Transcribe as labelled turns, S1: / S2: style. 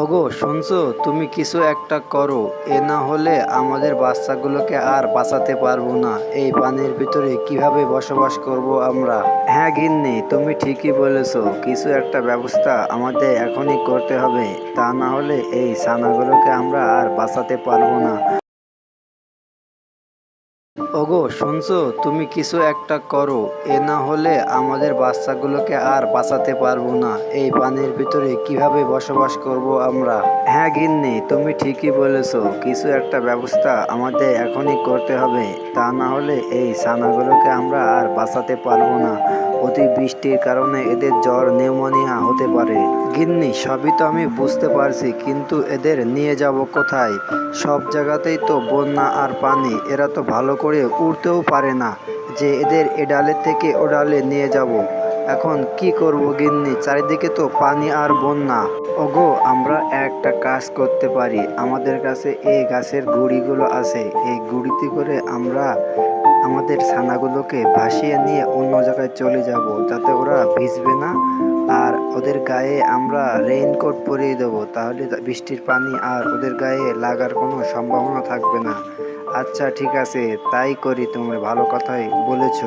S1: ওগো, শুনছো? তুমি কিছু একটা করো। এ না হলে আমাদের বাচ্চাগুলোকে আর বাঁচাতে পারব না। এই পানির ভিতরে কীভাবে বসবাস করব আমরা? হ্যাঁ গিন্নি, তুমি ঠিকই বলেছ। কিছু একটা ব্যবস্থা আমাদের এখনই করতে হবে। তা না হলে এই ছানাগুলোকে আমরা আর বাঁচাতে পারব না। ওগো, শুনছো? তুমি কিছু একটা করো। এ না হলে আমাদের বাচ্চাগুলোকে আর বাঁচাতে পারব না। এই পানির ভিতরে কীভাবে বসবাস করব আমরা? হ্যাঁ গিন্নি, তুমি ঠিকই বলেছ। কিছু একটা ব্যবস্থা আমাদের এখনই করতে হবে। তা না হলে এই ছানাগুলোকে আমরা আর বাঁচাতে পারব না। অতি বৃষ্টির কারণে এদের জ্বর, নিউমোনিয়া হতে পারে। গিন্নি, সবই তো আমি বুঝতে পারছি, কিন্তু এদের নিয়ে যাব কোথায়? সব জায়গাতেই তো বন্যা আর পানি, এরা তো ভালো করে উড়তেও পারে না, যে এদের এ ডালে থেকে ও ডালে নিয়ে যাব। এখন কি করব গিন্নি? চারিদিকে তো পানি আর বন্যা। ওগো, আমরা একটা কাজ করতে পারি। আমাদের কাছে এই গাছের গুড়িগুলো আছে। এই গুড়িতে করে আমরা আমাদের ছানাগুলোকে ভাসিয়ে নিয়ে অন্য জায়গায় চলে যাব। যাতে ওরা ভিজবে না আর ওদের গায়ে আমরা রেইনকোট পরিয়ে দেবো, তাহলে বৃষ্টির পানি আর ওদের গায়ে লাগার কোনো সম্ভাবনা থাকবে না। আচ্ছা ঠিক আছে, তাই করি তুমি, ভালো কথাই বলেছ।